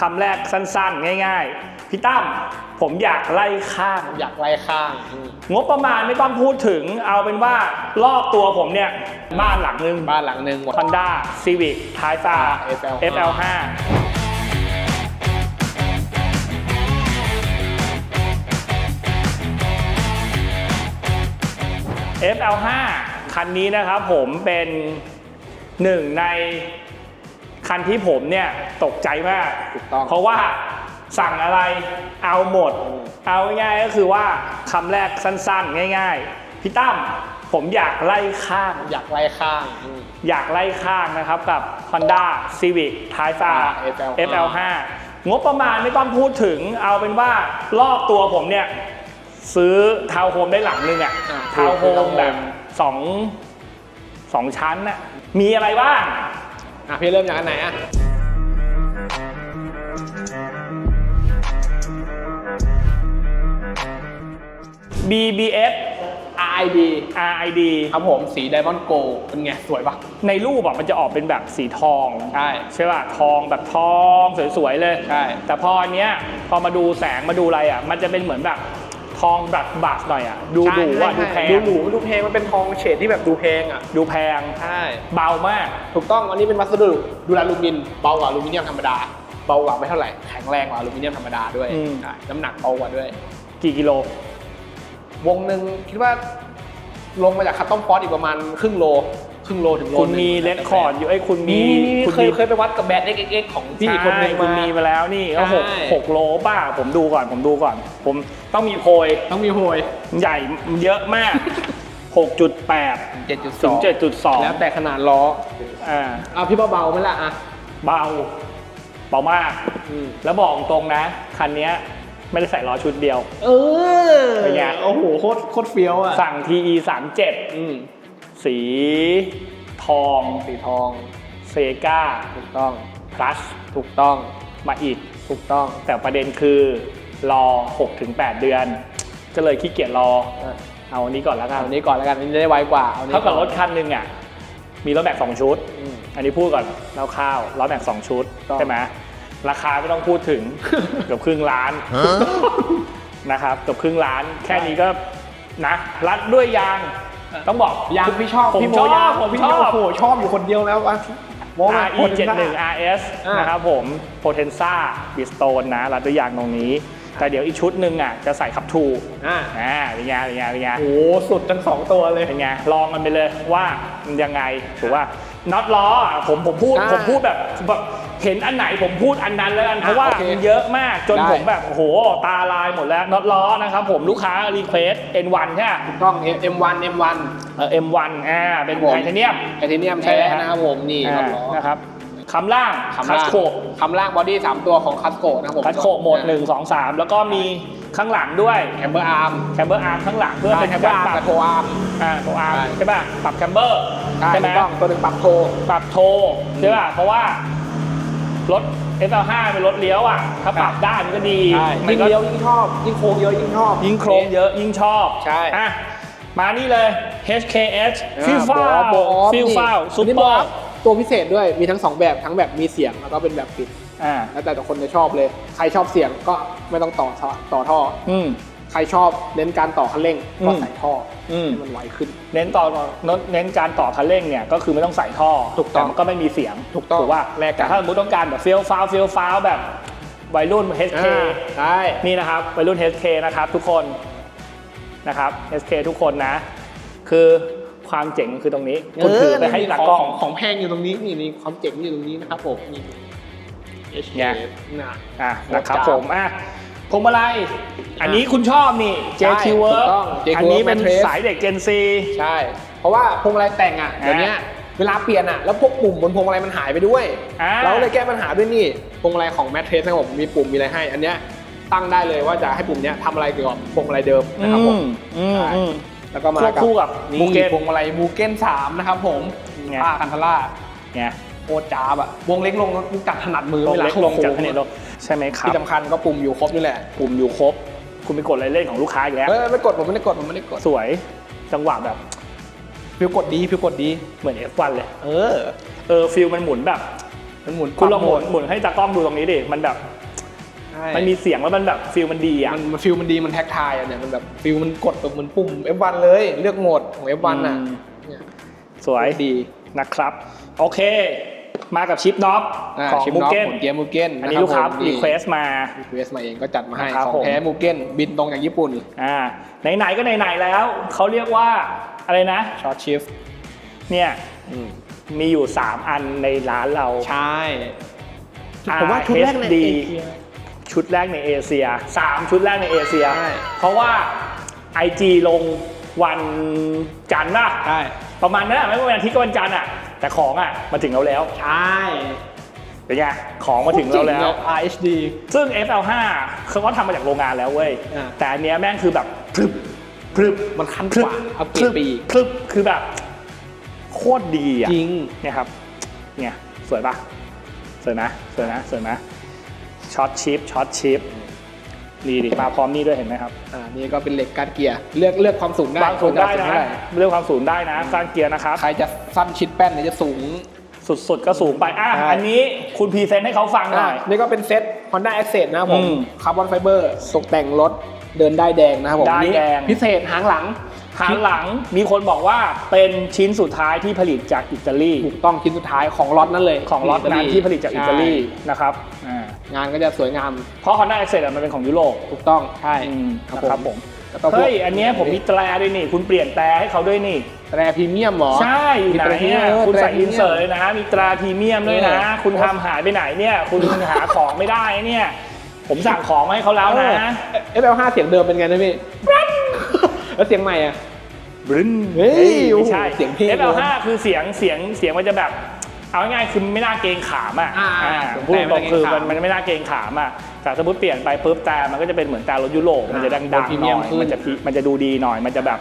คำแรกสั้นๆ ง่าย ๆ พี่ตั้มผมอยากไล่ข้าง อยากไล่ข้างอืมงบประมาณไม่ต้องพูดถึง เอาเป็นว่ารอบตัวผมเนี่ยบ้านหลังหนึ่งบ้านหลังหนึ่งหมด Honda Civic ท้ายฟ้า FL5 FL5 FL5 คันนี้นะครับผมเป็นหนึ่งใน คันที่ผมเนี่ยตกใจมาก ถูกต้อง เพราะว่าสั่งอะไรเอาหมด เอาง่ายๆก็คือว่าคำแรกสั้นๆ ง่าย ๆ พี่ตั้มผมอยากไล่ข้าง อยากไล่ข้างอืม อยากไล่ข้างนะครับกับ Honda Civic t y p e R FL5 FL5 งบประมาณไม่ต้องพูดถึง เอาเป็นว่ารอบตัวผมเนี่ย ซื้อทาวน์โฮมได้หลังนึงอะอ่าทาวน์โฮมแบบสองสองชั้นน่ะมีอะไรบ้าง อะพี่เริ่มจากอันไหนอะ BBS RID RID ครับผมสีไดมอนด์โกเป็นไง สวยปะในรูปอะมันจะออกเป็นแบบสีทองใช่ใช่ป่ะทองแบบทองสวยๆเลย ใช่ แต่พออันเนี้ยพอมาดูแสงมาดูอะไรอะ มันจะเป็นเหมือนแบบ ทองแบบบาสหน่อยอะดูใช่ดูว่าใช่ดูแพงดูหรูดูแพงมันเป็นทองเฉดที่แบบดูแพงอะดูแพงใช่เบามาก ถูกต้องอันนี้เป็นวัสดุดูแลลูมินเบากว่าอลูมิเนียมธรรมดาเบากว่าไม่เท่าไหร่แข็งแรงกว่าอลูมิเนียมธรรมดาด้วยอืม ใช่น้ำหนักเบากว่าด้วย กี่กิโล วงหนึ่งคิดว่าลงมาจากคัตตอมฟอสอีกประมาณครึ่งโลค รึ่งโลถึงโลคุณหนึ่งมีเลนคอร์ดอยู่ไอ้ยคุณมีมีมีคุณเคยเคยไปวัดกับแบรนด์ XXX ของพี่อีกคนนึงใช่คุณมีมามาแล้วนี่ก็หกใช่ หกโลป่ะผมดูก่อนผมดูก่อน ผมต้องมีโพยต้องมีโหยใหญ่เยอะมาก 6.8 7.2ถึงแล้ว7.2แต่ขนาดล้ออ่าเอาพี่เบาๆไหมล่ะอะเบาเบามาก อืมแล้วบอกตรงนะ คันเนี้ยไม่ได้ใส่ล้อชุดเดียว เออเป็นไง โอ้โหโคตรโคตรเฟี้ยวอะสั่ง TE 37อืม สีทองสีทองเซกาถูกต้อง plus ถูกต้องมาอีกถูกต้อง แต่ประเด็นคือรอ 6-8 เดือน ก็เลยขี้เกียจรออะเอาอันนี้ก่อนแล้วกัเอานอันนี้ก่อนแล้วกันอันนี้ได้ไวกว่าเอาอันนี้เท่ากับอนรถคันหนึ่งอะมีรถแบกสองชุด อืม อันนี้พูดก่อนคร่าวๆรถแบกสองชุด ต้อง ใช่ไหมราคาไม่ต้องพูดถึง เกือบครึ่งล้านนะครับเกือบครึ่งล้าน แค่นี้ก็นะรัดด้วยยาง ต้องบอกยางพี่ชอบผมพี่โมชอบยางผมพี่ชอบโอ้โหชอบอยู่คนเดียวแล้ววะโมมา RE 71 RS อ่านนะครับผม Potenza Bridgestone นะรัดด้วยยางตรงนี้ แต่เดี๋ยวอีกชุดหนึ่งอะจะใส่ขับทูอะอ่าเป็นไงเป็นไงเป็นไงโอ้โหสุดทั้งสองตัวเลยเป็นไงลองกันไปเลยว่ามันยังไงถูกว่าน็อตล้ออะผมผมพูดอ่าผมพูดแบบแบบ เห็นอันไหนผมพูดอันนั้นแล้วกันเพราะว่าโอเคมันเยอะมากจนได้ผมแบบโอ้โหตาลายหมดแล้วน็อตล้อนะครับผมลูกค้ารีเควส N1 ใช่ไหมถูกต้อง M1 M1 เออ M1 อ่าเป็นผมไทเทเนียมไทเทเนียมแท้นะครับผมนี่อ่าล้อนะครับคำล่างคำคัล่าสงโคคำล่างบอดี้3ตัวของคัสโกนะครับผมคัสโคโหมด1 2 3 แล้วก็มีข้างหลังด้วยแคมเบอร์อาร์มแคมเบอร์อาร์มข้างหลังเพื่อเป็นแคมเบอการร์อาร์มปรักับบโทอาร์มอ่าตัวอาร์มใช่ใช่ป่ะปรับแคมเบอร์ใช่ใช่ไหมถูกต้องตัวหนึ่งปรับโทปรับโทรใช่ป่ะเพราะว่า รถ S5 เป็นรถเลี้ยวอะ ถ้าปรับได้มันก็ดีใช่มัยิ่งก็เลี้ยวยิ่งชอบยิ่งโค้งเยอะยิ่งชอบ ยิ่งโครงเยอะยิ่งชอบใช่อะมานี่เลย HKS อ่าฟิลฟ้าโบออฟฟิลนี่ฟ้าซูอันนี้เปโบอออร์ฟตัวพิเศษด้วยมีทั้งสองแบบทั้งแบบมีเสียงแล้วก็เป็นแบบปิดอ่าแล้วแต่แต่คนจะชอบเลย ใครชอบเสียงก็ไม่ต้องต่อท่อต่อท่อ อืม ใครชอบเน้นการต่อคันเร่งก็อืมใส่ท่ออืมให้มันไวขึ้น เน้นต่อเน้นการต่อคันเร่งเนี่ยก็คือไม่ต้องใส่ท่อถูกต้องแมันก็ไม่มีเสียงถูกต้องถูกว่าแลกกันแต่ถ้าสมมติต้องการแบบฟิลฟ้าฟิลฟ้าแบบวัยรุ่น HK อ่าใช่นี่นะครับวัยรุ่น HK นะครับทุกคนนะครับ HK ทุกคนนะ คือความเจ๋งคือตรงนี้คุณถือไปให้ตากล้องของของแพงอยู่ตรงนี้นี่นี่ความเจ๋งอยู่ตรงนี้นะครับผมนี่เนี่ยนะอะนะครับโอ้ผจ้ามอะ พวงมาลัยอันนี้คุณชอบนี่ใช่ JQ Work ถูกต้อง JQ อันนี้เป็น Work Mattress สายเด็ก Gen Z ใช่ เพราะว่าพวงมาลัยแต่งอะเดี๋ยวนี้เวลาเปลี่ยนอะแล้วพวกปุ่มบนพวงมาลัยมันหายไปด้วย อ่า เราเลยแก้ปัญหาด้วยนี่พวงมาลัยของแมทเทสนะครับผมมีปุ่มมีอะไรให้ อันเนี้ยตั้งได้เลยว่าจะให้ปุ่มเนี้ยทำอะไรเกี่ยวกับพวงมาลัยเดิมนะครับผม อืมใช่ อืม แล้วก็มาควบคู่กับนี่มูเก้นพวงมาลัยมูเก้นสามนะครับผมไง ป้าคันทาร่าไงโคตรจ้าบอะวงเล็กลงจัดถนัดมือลงเวลาเล็กลงจากคะแนนลง ใช่ไหมครับ ที่สำคัญก็ปุ่มอยู่ครบนี่แหละ ปุ่มอยู่ครบ คุณไปกดอะไรเล่นของลูกค้าอีกแล้ว เออไม่กดผมไม่ได้กดผมไม่ได้กด สวยจังหวะแบบฟิวกดดีฟิวกดดีเหมือน F1 เลย เออ เออฟิลมันหมุนแบบมันหมุนคุณลองหมุนปรับโหมุนให้ตากล้องดูตรงนี้ดิมันแบบใช่มันมีเสียงแล้วมันแบบฟิลมันดีอะมันมันฟิลมันดีมันแท็กทายอะเนี่ยมันแบบฟิลมันกดแบบเหมือนปุ่ม F1 เลยเลือกโหมดของ F1 อะอืมเนี่ยสวยดีนะครับ โอเค มากับชิปน็อปอ่าของชิมมูน็อปเก้นของเกียร์มูเก้นอันนี้ลูกค้ารีเควสมารีเควสมาเองก็จัดมาให้นะครับของผมแท้มูเก้นบินตรงจากญี่ปุ่นอ่าไหนๆก็ไหนๆแล้วเขาเรียกว่าอะไรนะช็อตชิฟเนี่ยมีอยู่ 3 อันในร้านเราใช่ผมว่าชุดแรกใน RSD เอเชียชุดแรกในเอเชีย3ชุดแรกในเอเชียใช่เพราะว่า IG ลงวันจันทร์ป่ะใช่ประมาณนั้นอะไม่ว่าวันอาทิตย์ก็วันจันทร์อะ แต่ของอะมาถึงเราแล้วใช่เป็นไงของมาถึงเราแล้ว RHD ซึ่ง FL5 เขาก็ทำมาจากโรงงานแล้วเว้ยอ่าแต่อันเนี้ยแม่งคือแบบพรึบพรึบมันคันพรึกบว่าเอาเกพรรึดบไปอีกพรึบคือแบบ โคตรดีอะจริงเนี่ยครับเนี่ยสวยปะสวยนะสวยนะสวยนะช็อตชิปช็อตชิป ดีดิมาพร้อมนี่ด้วยเห็นไหมครับอ่านี่ก็เป็นเหล็กการเกียร์เลือกเลือกความสูงได้วางสูงได้ว่าจนะเท่าหร่เรื่องความสูงได้นะสร้างเกียร์นะครับใครจะสั้นชิดแป้นเนี่ยจะสูงสุดๆก็สูงไปอะใช่อันนี้คุณพรีเซนต์ให้เขาฟังหน่อยอะนี่ก็เป็นเซ็ต Honda Accent นะครับผมอืมคาร์บอนไฟเบอร์ตกแต่งรถเดินได้ายแดงนะครับผมด้ายนี่แดงพิเศษหางหลังหางหลังมีคนบอกว่าเป็นชิ้นสุดท้ายที่ผลิตจากอิตาลีถูกต้องชิ้นสุดท้ายของล็อตนั้นเลย ของล็อตนั้นที่ผลิตจากอิตาลีใช่นะครับอ่า งานก็จะสวยงาม เพราะ Honda Accent อะมันเป็นของยุโรปถูกต้องใช่อืมครับนะครับผผมมแล้วก็พวกเฮ้ยอันเนี้ยผมมีแตรด้วยนี่ คุณเปลี่ยนแตรให้เขาด้วยนี่ แตรพรีเมียมเหรอ ใช่อยู่ไหนมีแตรพรีเมียเนี่ยมคุณใส่แตรพรีอินเมียมเสิร์ตเลยนะ มีตราพรีเมียมด้วยนะ เออ คุณทำหายไปไหนเนี่ย คุณหาของไม่ได้เนี่ย ผมสั่งของมาให้เขาแล้วนะ เอฟเอลห้าเสียงเดิมเป็นไงนะพี่แล้วเสียงใหม่อะ บรึนเฮ้ยโอ้ไม่โหใช่เสียงเท่ FL5 คือเสียงเสียงเสียงมันจะแบบ เอาง่ายๆคือไม่น่าเกรงขามอะอ่าอ่าเสียงพูดแต่ตไม่รงน่าๆคือเกรงขามมันมันไม่น่าเกรงขามอะแต่สมมติเปลี่ยนไปปุ๊บแต่มันก็จะเป็นเหมือนแต่รถยุโรปมันจะดังรถพรีๆหเมีน่ยอมยขึ้นมันจะพิมันจะดูดีหน่อย มันจะแบบ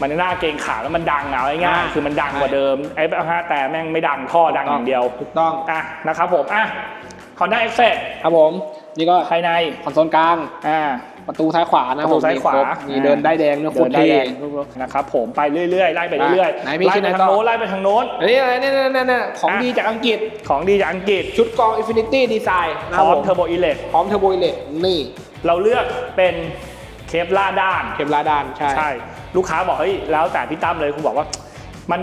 มันจะน่าเกรงขามแล้วมันดังเอาง่ายอ่า ๆคือมันดังกว่าเดิม FL5 แต่แม่งไม่ดังท่อดังอย่างเดียวถูกต้องอะนะครับผมอะ Honda Accent ครับผม นี่ก็ภายใน คอนโซลกลาง อ่า ประตูซ้ายขวานะประตูซ้ายขวาผมมีครบมีเดินได้ายแดงเนื้อโคเดิตนรได้เท่แรงนะครับผมไปเรื่อยๆไล่ไปเรื่อยไหนพี่ไล่ชิ้นไปไหนทางต่อโน้นไล่ไปทางโน้นอันนี้อะไรเนี่ยเนี่ยเนี่ยของอะดีจากอังกฤษของดีจากอังกฤษชุดกรอง Infinity Design นะพคร้รัอบมผมเทอร์โบอิเล็กพร้อมเทอร์โบอิเล็กนี่ เราเลือกเป็นเคปล่าด้านเข็มลาดานใช่ใช่ ลูกค้าบอกเฮ้ยแล้วแต่พี่ตั้มเลยคุณบอกว่ามัน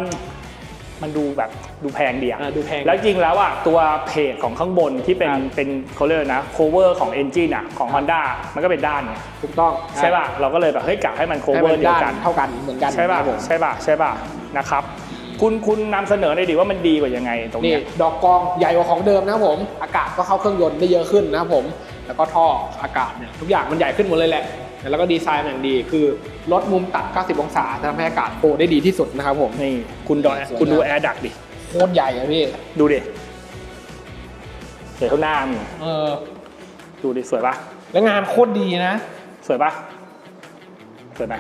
มันดูแบบดูแพงดีอะอ่าดูแพง แล้วจริงแล้วอะตัวเพจของข้างบนที่เป็นครับเป็นเขาเรียกนะ cover ของ engine อะของ Honda มันก็เป็นด้านไงถูกต้องใช่ป่ะเราก็เลยแบบเฮ้ยกะให้มัน ให้ cover มันเดียวด้านกันเท่ากันเหมือนกันใช่ป่ะ ครับผมใช่ป่ะ ใช่ป่ะ นะครับ คุณคุณนำเสนอหน่อยดิว่ามันดีกว่ายังไงตรงนี่เนี้ย ดอกกรองใหญ่กว่าของเดิมนะครับผม อากาศก็เข้าเครื่องยนต์ได้เยอะขึ้นนะครับผม แล้วก็ท่ออากาศเนี่ยทุกอย่างมันใหญ่ขึ้นหมดเลยแหละ แล้วก็ดีไซน์มันอย่างดี คือลดมุมตัด 90 องศาจะทำให้อากาศโฟลว์ได้ดีที่สุดนะครับผมนี่คุณดอสวยคุณดูงามแอร์ดักดิโคตรใหญ่อะพี่ ดูดิเดี๋ยวข้างหน้ามีเออ ดูดิสวยป่ะแล้วงานโคตรดีนะ สวยป่ะสวยไหม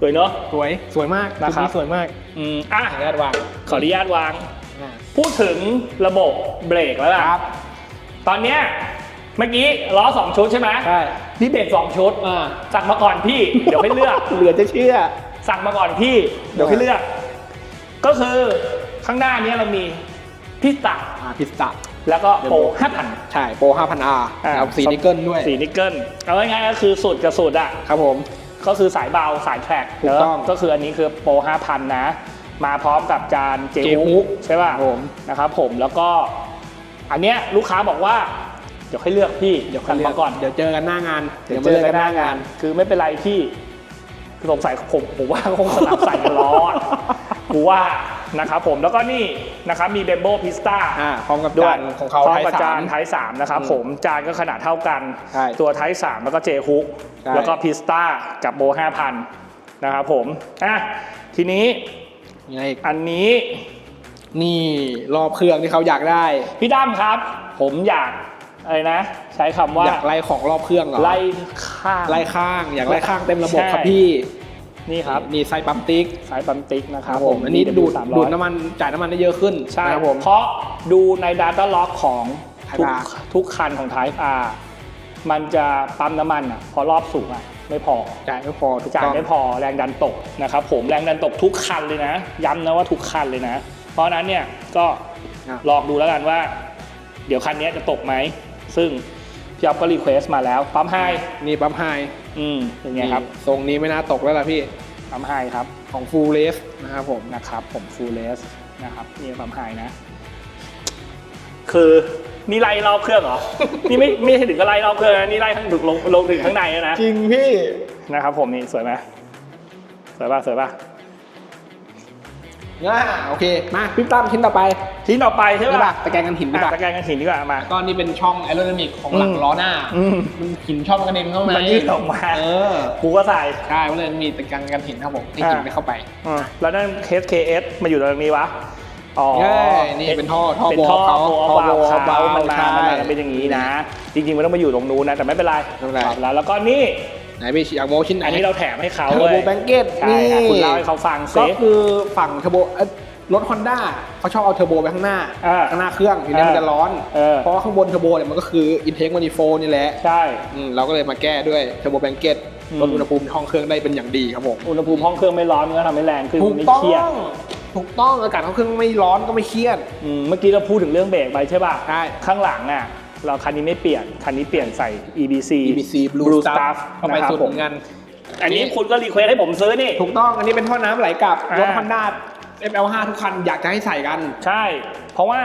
สวยเนอะสวยสวยมากนะครับชุดสวยมากอืมอะขออนุญาตวางขออนุญาตวางอ่าพูดถึงระบบเบรกแล้วล่ะครับตอนเนี้ย เมื่อกี้ล้อสองชุดใช่ไหมใช่ นี่เบรกสองชุดอ่าสั่งมาก่อนพี่ เดี๋ยวให้เลือก เหลือจะเชื่อ สั่งมาก่อนพี่ เดี๋ยวให้เลือก ก็คือข้างหน้าเนี้ยเรามีพิสตาอ่าพิสตาแล้วก็โปรเดี๋ยวห้าพันใช่โปร 5,000R นะครับสีนิกเกิลด้วยสีนิกเกิลเอาง่ายๆก็คือสูตรกับสูตรอะครับผมก็คือสายเบาสายแทร็กถูกต้องเนอะก็คืออันนี้คือโปร5,000นะ มาพร้อมกับจานเจเจฮุฮุกใช่ป่ะครับผมนะครับผมแล้วก็ อันเนี้ยลูกค้าบอกว่าเดี๋ยวให้เลือกพี่เดี๋ยวคันมาก่อน เดี๋ยวเจอกันหน้างานเดี๋ยวเจอกันหน้างาน คือไม่เป็นไรพี่คือสงสัยผมผมว่าคงสลับใส่กันล้ออะกูว่านะครับผมแล้วก็นี่นะครับมีเบมโบพิสตาอ่าพร้อมกับด้วจายนของเขาพร้อมไทยกับสาจามนไทยสามนะครับอืมผมจานก็ขนาดเท่ากัน ใช่ตัวไทยสามแล้วก็เจฮุกใช่ แล้วก็พิสตากับโบห้าพันนะครับผมอะทีนี้ยังไงอีกอันนี้ นี่รอบเครื่องที่เขาอยากได้ พี่ตั้มครับ ผมอยาก อะไรนะ ใช้คำว่าอยากไล่ของรอบเครื่องเหรอไล่ข้างไล่ข้างอยากไล่ข้างเต็มระบบใช่ครับพี่นี่ครับนี่ไส้ปั๊มติ๊กสายปั๊มติ๊กนะครับผมอันนี้ดูดสามร้ดูอดยน้ำมันจ่ายน้ำมันได้เยอะขึ้นใช่นะครับผมเพราะดูใน Data Log ของทุก Type R ทุกคันของ Type R มันจะปั๊มน้ำมันอะพอรอบสูงอะไม่พอจ่ายไม่พอถูกจ่ายต้องไม่พอแรงดันตกนะครับผมแรงดันตกทุกคันเลยนะ ย้ำนะว่าทุกคันเลยนะ เพราะฉะนั้นเนี่ยก็อะลองดูแล้วกันว่า เดี๋ยวคันนี้จะตกไหม ซึ่งพี่อ๊อฟก็รีเควสมาแล้วปั๊มไฮนี่ปั๊มไฮอืมเป็นไงครับ ทรงนี้ไม่น่าตกแล้วล่ะพี่ปั๊มไฮครับของ full race นะครับผมนะครับ ผมฟูลเลสนะครับนี่ปั๊มไฮนะ คือนี่ไล่รอบเครื่องเหรอ นี่ไม่ไม่ใช่ถึงกับไล่รอบเครื่องนะนี่ไล่ทั้งถึงลงลงถึงข้างในแล้วนะจริงพี่นะครับผมนี่สวยไหมสวยป่ะสวยป่ะ อ่าโอเค มาพี่ตั้มชิ้นต่อไปทีต่อไปใช่ใช่ป่ะป่ะตะแกรงกันหินอะป่ะตะแกรงกันหินดีกว่ามาก็นี่เป็นช่องแอโร d y นามิกของหลังอืมล้อหน้าอืมมันหินช่องกระเด็นเข้ามามันยืดออกมาเออกูก็ใส่ใช่ก็เลยมีตะแกรงกันหินครับผมให้หินอ่าไม่เข้าไปอะแล้วนั่น HKS มาอยู่ตรงนี้วะอ๋อเย้นี่เป็นท่อท่อเป็นโบท่อเขาโบท่อเบาโบขาวเบามันมาใช่มันมาเป็นอย่างนี้นะ จริงๆมันต้องมาอยู่ตรงนู้นนะแต่ไม่เป็นไรไม่เป็นไรปรับแล้วแล้วก็นี่ ไหนพี่อยากโมชิ้นไหนอันนี้เราแถมให้เขาเทอเว้ร์โบยแบงเก็ตใช่นี่อะคุณเล่าให้เขาฟังก็ซิคือฝั่งเทอร์โบเอ้ยรถฮอนด้าเขาชอบเอาเทอร์โบไปข้างหน้าอ่าข้างหน้าเครื่องทีนี้มันจะร้อน เออ เพราะว่าข้างบนเทอร์โบเนี่ยมันก็คืออินเทคมานิโฟนี่แหละใช่ อืมเราก็เลยมาแก้ด้วยเทอร์โบแบงเก็ตอืม ลดอุณหภูมิในห้องเครื่องได้เป็นอย่างดีครับผมอุณหภูมิห้องเครื่องไม่ร้อนมันก็ทำให้แรงขึ้นถูกไม่ต้องเครียดถูกต้องอากาศห้องเครื่องไม่ร้อนก็ไม่เครียด อืมเมื่อกี้เราพูดถึงเรื่องเบรกไปใช่ป่ะ ใช่ ข้างหลังอะ เราคันนี้ไม่เปลี่ยน คันนี้เปลี่ยนใส่ EBC EBC Blue, Blue Stuff Stuff เข้าไปนะครับสุดผเหมมือนกัน อันนี้คุณก็รีเควสให้ผมซื้อนี่ ถูกต้อง อันนี้เป็นท่อน้ำไหลกลับอ่ารรถฮอนด้า FL5 ทุกคันอยากจะให้ใส่กัน ใช่ เพราะว่า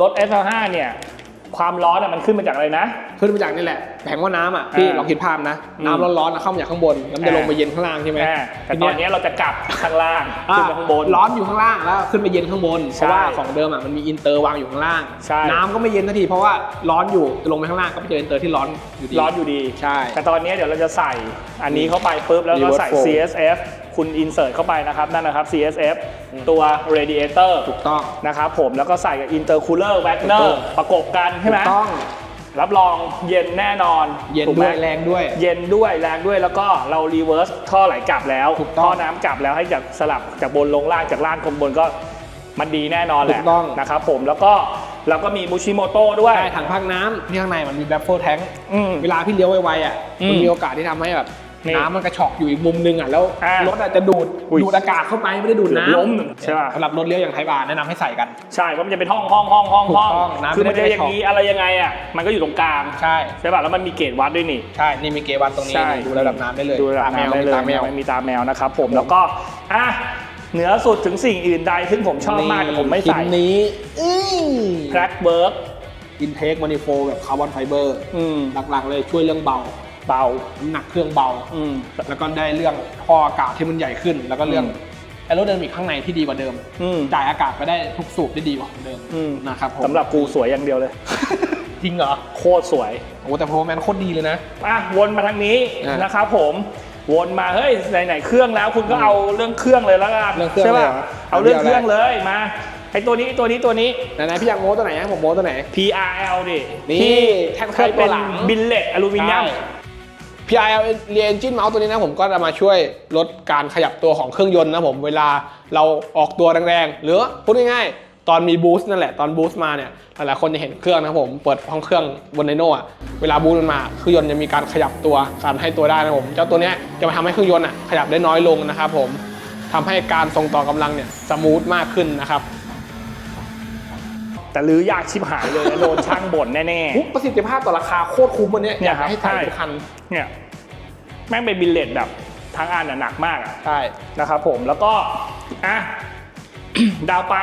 รถ S5 เนี่ย ความร้อนอะมันขึ้นมาจากอะไรนะ ขึ้นมาจากนี่แหละแผงว่าน้ำอะพี่อ่าลองคิดภาพนะอืมน้ำร้อนๆนะเข้ามาจากข้างบนแล้วมันจะอ่าลงไปเย็นข้างล่างใช่ไหมอ่าแต่ตอนนี้เราจะกลับข้างล่างอ่าขึ้นมาข้างบนร้อนอยู่ข้างล่างแล้วขึ้นไปเย็นข้างบนใช่เพราะว่าของเดิมอะมันมีอินเตอร์วางอยู่ข้างล่างใช่น้ำก็ไม่เย็นทันทีเพราะว่าร้อนอยู่จะลงไปข้างล่างก็ไปเจออินเตอร์ที่ร้อนอยู่ดีร้อนอยู่ดีใช่ แต่ตอนนี้เดี๋ยวเราจะใส่อันนี้เข้าไปปุ๊บแล้วก็ Reverse ใส่ flow CSF คุณ insert เข้าไปนะครับนั่นนะครับ CSF ตัว radiator ถูกต้องนะครับผมแล้วก็ใส่กับ intercooler wagner ประกบกันใช่ไหมถูกต้อง รับรองเย็นแน่นอนเย็นถูกไหมด้วยแรงด้วย เย็นด้วยแรงด้วยแล้วก็เรา reverse ท่อไหลกลับแล้วถูกต้องท่อน้ำกลับแล้วให้จากสลับจากบนลงล่างจากล่างลงบนก็มันดีแน่นอนแหละถูกต้อง นะครับผมแล้วก็เราก็มีมูชิโมโต้ด้วยใช่ถังพักน้ำที่ข้างในมันมีแบบโฟแทงอืม เวลาพี่เลี้ยวไวๆอะ อืม มันมีโอกาสที่ทำให้แบบ นี่น้ำมันกระชอกอยู่อีกมุมนึงอะแล้วอ่ารถอาจจะดูดอุ้ยดูดอากาศเข้าไปไม่ได้ดูดเกือบน้ำล้มใช่ป่ะ สำหรับรถเลี้ยวอย่างไทยบาร์แนะนำให้ใส่กัน ใช่เพราะมันจะเป็นห้องห้องห้องห้องถูกห้องต้องน้ำคือมันจะไม่ได้อย่างนี้อะไรยังไงอะมันก็อยู่ตรงกลางใช่ ใช่ป่ะแล้วมันมีเกจวัดด้วยนี่ ใช่ นี่มีเกวันตรงนี้ใช่ดูระดับน้ำได้เลยดูระดับน้ำได้เลยตาแมว ไม่มีตาแมวนะครับผมแล้วก็อะเหนือสุดถึงสิ่งอื่นใดซึ่งผมชอบมากแต่ผมไม่ใส่ ชิ้นนี้แพร็กเบิร์กอินเทคมานิโฟแบบคาร์บอนไฟเบอร์ อืม หลักๆเลยช่วยเรื่องเบา เบาน้ำหนักเครื่องเบา อืม แล้วก็ได้เรื่องท่ออากาศที่มันใหญ่ขึ้น แล้วก็เรื่องอืม แอโร d y นามิกข้างในที่ดีกว่าเดิม อืม จ่ายอากาศไปได้ทุกสูบได้ดีกว่าของเดิมอืม นะครับผมสำหรับกูสวยอย่างเดียวเลย จริงเหรอโคตรสวย โอ้แต่โพแมนโคตรดีเลยนะ อะวนมาทางนี้อะนะครับผมวนมาเฮ้ยไหนๆเครื่องแล้วคุณก็เอาเรื่องเครื่องเลยแล้วกันเรื่องเครื่องใช่ป่ะเลยเหรอ เอาเรื่องเอาเคเรื่รื่อองงเลยมาไอตัวนี้ตัวนี้ตัวนี้ ไหนๆพี่อยากโม้ตัวไหนนะผมโม้ตัวไหน PRL ดินี่ที่แท่นเคเครื่ยองเป็นตัวหลัง บิลเลตอลูมิเนียม PIL เรียนจินเมาส์ตัวนี้นะผมก็จะมาช่วยลดการขยับตัวของเครื่องยนต์นะผมเวลาเราออกตัวแรงๆ หรือพูดง่ายๆ ตอนมีบูสต์นั่นแหละตอนบูสต์มาเนี่ยหลายๆคนจะเห็นเครื่องนะผมเปิดห้องเครื่องบนไดโน่อะเวลาบูสต์มันมาเครื่องยนต์จะมีการขยับตัวการให้ตัวได้นะผมเจ้าตัวนี้จะมาทำให้เครื่องยนต์อะขยับได้น้อยลงนะครับผมทำให้การส่งต่อกำลังเนี่ยสมูทมากขึ้นนะครับ แต่รื้อยากชิบหายเลยนะโดนช่างบ่นแน่อุ๊ยประสิทธิภาพต่อราคาโคตรคุ้มวันเนี้ยเนี่อยยากครับให้ใส่ใช่ทุกคันๆเนี่ยแม่งเป็นบิลเลตแบบทั้งอันน่ะหนักมากอะใช่นะครับผมแล้วก็อะดาวไป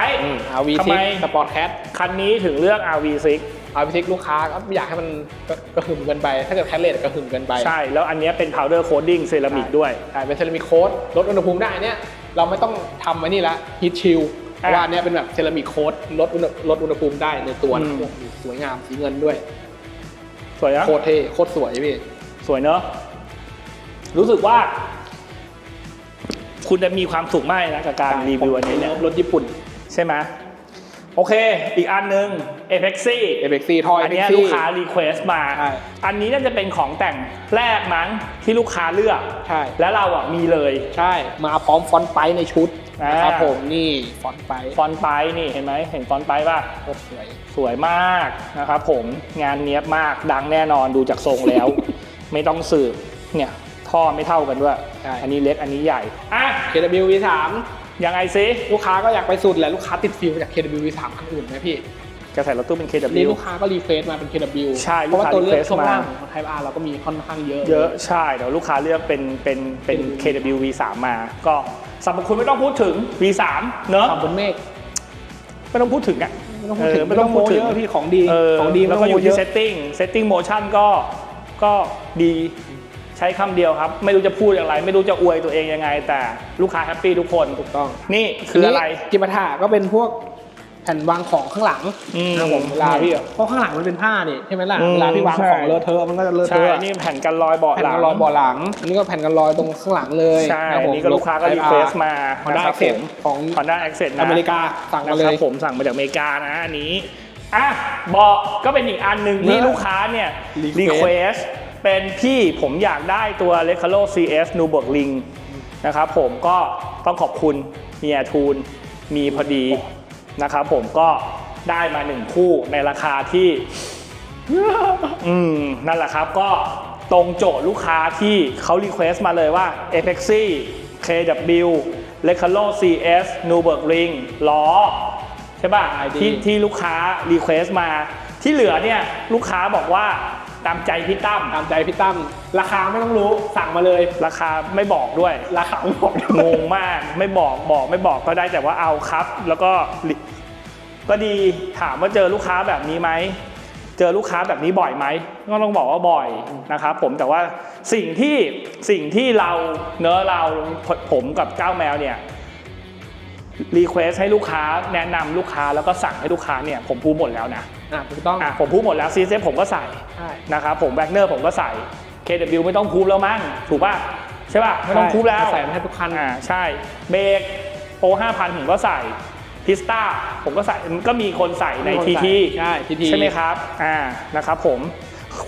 อาวีทำซิไมสปอร์ตแคทคันนี้ถึงเลือก RV6 อาวีซิลูกค้าก็ไม่อยากให้มันกระกระหึ่มเกินไป ถ้าเกิดแคทเลตกระหึ่มเกินไป ใช่ แล้วอันเนี้ยเป็น powder coating เซรามิกด้วย ใช่ เป็นเซรามิกโค้ดลดอุณหภูมิได้เนี่ยเราไม่ต้องทำไว้นี่ละฮีทชิล เพราะว่าอันเนี้ยเป็นแบบเซรามิกโค้ดลดอุณหลดอุณหภูมิได้ในตัวอืนะมสวยงามสีเงินด้วย สวยนะโคตรเท่โคตรสวยพี่ สวยเนอะรู้สึกว่า คุณจะมีความสุขมากเลยนะกับการรีวิวอันนี้เนี่ยรถญี่ปุ่นใช่ไหมโอเค อีกอันหนึ่ง a p e x y เอเ x ซี่ทอย อันเนี้ยลูกค้ารีเควสมา ใช่ อันนี้น่าจะเป็นของแต่งแรกมั้งที่ลูกค้าเลือก ใช่ แล้วเราอะมีเลย ใช่ มาพร้อมฟอนต์ไปในชุดอ่า นะครับผมนี่ฟอนต์ไปฟอนต์ไปนี่เห็นไหมเห็นฟอนต์ไปป่ะโคตรสวยสวยมากนะครับผมงานเนี้ยบมากดังแน่นอนดูจากทรงแล้ว ไม่ต้องสืบเนี่ยท่อไม่เท่ากันด้วยใช่อันนี้เล็กอันนี้ใหญ่อะ KW V3 ยังไงซิลูกค้าก็อยากไปสุดแหละลูกค้าติดฟิลมาจาก KW V3 คันอื่นไหมพี่จะใส่รถตู้เป็นนี่ KW ลูกค้าก็รีเฟซมาเป็น KW ใช่เพราะว่าลูกค้าตัวเลือก request ช่วงมาล่างของ Type R เราก็มีค่อนข้างเยอะ เยอะใช่เดี๋ยวลูกค้าเลือกเป็นเป็นเป็น KW V3 มาก็ สรรพคุณไม่ต้องพูดถึง V3 เนอะความบนเมฆไม่ต้องพูดถึงอะไม่ต้องพูดถึงเออไม่ต้องพูดถึงเยอะพี่ของดีเออของดีแล้วก็อยู่ไม่ที่ต้ง setting setting motion ก็ก็ดีใช้คำเดียวครับ ไม่รู้จะพูดอย่างไร ไม่รู้จะอวยตัวเองยังไง แต่ลูกค้าแฮปปี้ทุกคนถูกต้อง นี่คืออะไรนนี้จิปาถะก็เป็นพวกแผ่นวางของข้างหลังอืมนะครับผมเวลาพี่เพราะข้างหลังมันเป็นผ้านี่ใช่ไหมล่ะอืม เวลาพี่วางใช่ของเลอะเทอะมันก็จะเลอะเทใช่อะนี่แผ่นกันรอยเบาะแผ่นหลักังนรอยเบาะหลังอันนี้ก็แผ่นกันรอยตรงข้างหลังเลยใช่ครับผมนี่ก็ลูกค้าก็รีเควสมาฮอนด้านะคเอ็รักบเซผมของ Honda Accent นะ อเมริกาสั่งมาเลนะคย รับผมสั่งมาจากอเมริกานะอันนี้อะเบาะก็เป็นอีกอันหนึ่งที่เนอะลูกค้าเนี่ย Request รีเควสเป็นพี่ผมอยากได้ตัว r e c a l o CS n e w b u r g Ring นะครับผมก็ต้องขอบคุณเมียทูนมีพอดี นะครับผมก็ได้มาหนึ่งคู่ในราคาที่อืมนั่นแหละครับก็ตรงโจทย์ลูกค้าที่เขารีเควสมาเลยว่า a p e x y KW l e c a l o CS n e w b u r g Ring ล้อใช่ป่ะ ID ที่ที่ลูกค้ารีเควสมาที่เหลือเนี่ยลูกค้าบอกว่าตามใจพี่ตั้มตามใจพี่ตั้มราคาไม่ต้องรู้สั่งมาเลย ราคาไม่บอกด้วย ราคาไม่บอกงงมากไม่บอกบอกไม่บอกก็ได้แต่ว่าเอาครับ แล้วก็ลิ ก็ดีถามว่าเจอลูกค้าแบบนี้ไหมเจอลูกค้าแบบนี้บ่อยไหมก็ต้องบอกว่าบ่อยนะครับผมแต่ว่าสิ่งที่สิ่งที่เราเนื้อะเราผมกับเจ้าแมวเนี่ยรีเควสให้ลูกค้าแนะนำลูกค้าแล้วก็สั่งให้ลูกค้าเนี่ยผมพูดหมดแล้วนะอะถูกต้องอะผมพูดหมดแล้วซีเซผมก็ใส่ใช่นะครับผมแบกเนอร์ผมก็ใส่ KW ไม่ต้องพูดแล้วมั้งถูกป่ะใช่ป่ะไม่ต้องพูดแล้วใส่มาให้ทุกคันอ่าใช่เบรกโปร5,000ผมก็ใส่ พิสต้าผมก็ใส่มันก็มีคนใส่ในมีคนทีใส่ทีใช่ TT ใช่ไหมครับอ่านะครับผม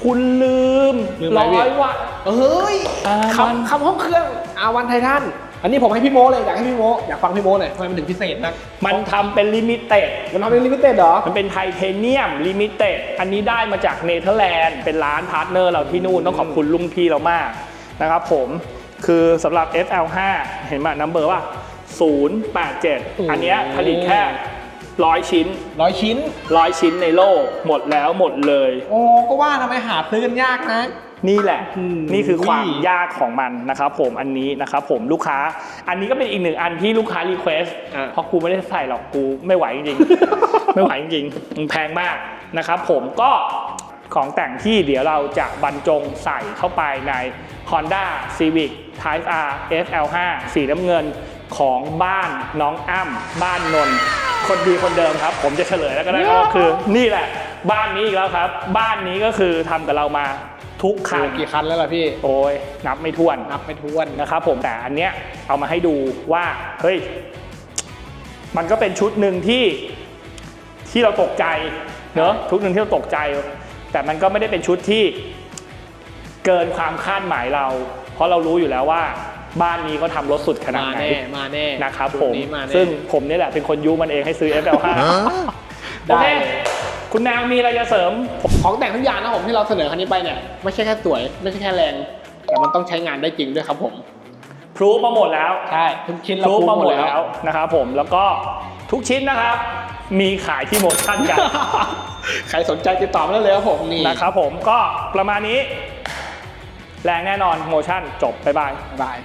คุณลืมลืมอะไรร้พี่อยวัตต์เฮ้ยอ่ามันคำคำห้องเครื่องอาวันไททันอันนี้ผมให้พี่โมเลยอยากให้พี่โมอยากฟังพี่โมหน่อยทำไมมันถึงพิเศษนักมันทำเป็นลิมิเต็ดมันทำเป็นลิมิเต็ดเหรอ มันเป็นไทเทเนียมลิมิเต็ดอันนี้ได้มาจากเนเธอร์แลนด์เป็นร้านพาร์ทเนอร์เราที่นู่นต้องขอบคุณลุงพี่เรามากนะครับผมคือสำหรับ SL5 เห็นไหมนัมเบอร์ว่า 087 อันเนี้ยผลิตแค่ร้อยชิ้นร้อยชิ้นร้อยชิ้นในโลก หมดแล้วหมดเลย โอ้ก็ว่าทำไมหาซื้อกันยากนะ นี่แหละอืมนี่คือความยากของมันนะครับผมอันนี้นะครับผมลูกค้า อันนี้ก็เป็นอีกหนึ่งอันที่ลูกค้ารีเควสอะเพราะกูไม่ได้ใส่หรอกกูไม่ไหวจริงๆ ไม่ไหวจริงๆมันแพงมากนะครับผมก็ของแต่งที่เดี๋ยวเราจะบรรจงใส่เข้าไปใน Honda Civic Type R SL5 สีน้ำเงิน ของบ้านน้องอ้ำบ้านนนท์คนดีคนเดิมครับ ผมจะเฉลยแล้วก็ได้ก็คือ นี่แหละ บ้านนี้อีกแล้วครับ บ้านนี้ก็คือทำกับเรามาทุกคันกี่คันแล้วล่ะพี่ โอ้ยนับไม่ถ้วนนับไม่ถ้วนนะครับผมแต่อันเนี้ยเอามาให้ดูว่าเฮ้ยมันก็เป็นชุดหนึ่งที่ที่เราตกใจเนอะชุดหนึ่งที่เราตกใจ แต่มันก็ไม่ได้เป็นชุดที่เกินความคาดหมายเรา เพราะเรารู้อยู่แล้วว่า บ้านนี้ก็ทำรถสุดขนาดมาไหนแน่มาแน่นะครับผชุดมนี้มาแน่ ซึ่งผมนี่แหละเป็นคนยุมันเองให้ซื้อ FL5 โอได้เคเลย คุณแนวมีอะไรจะเสริม ของแต่งทุกอย่างนะผมที่เราเสนอคันนี้ไปเนี่ยไม่ใช่แค่สวยไม่ใช่แค่แรง แต่มันต้องใช้งานได้จริงด้วยครับผม พรูฟมาหมดแล้ว ใช่ทุกชิ้นพเรารูฟพูดมาหหมมดดแล้แล้ววนะครับผมแล้วก็ทุกชิ้นนะครับ มีขายที่โมชั่นกัน ใครสนใจติดต่อมาได้เลยครับผมนี่นะครับผมก็ประมาณนี้ แรงแน่นอนโมชั่นจบ บ๊ายบายบ๊ายบาย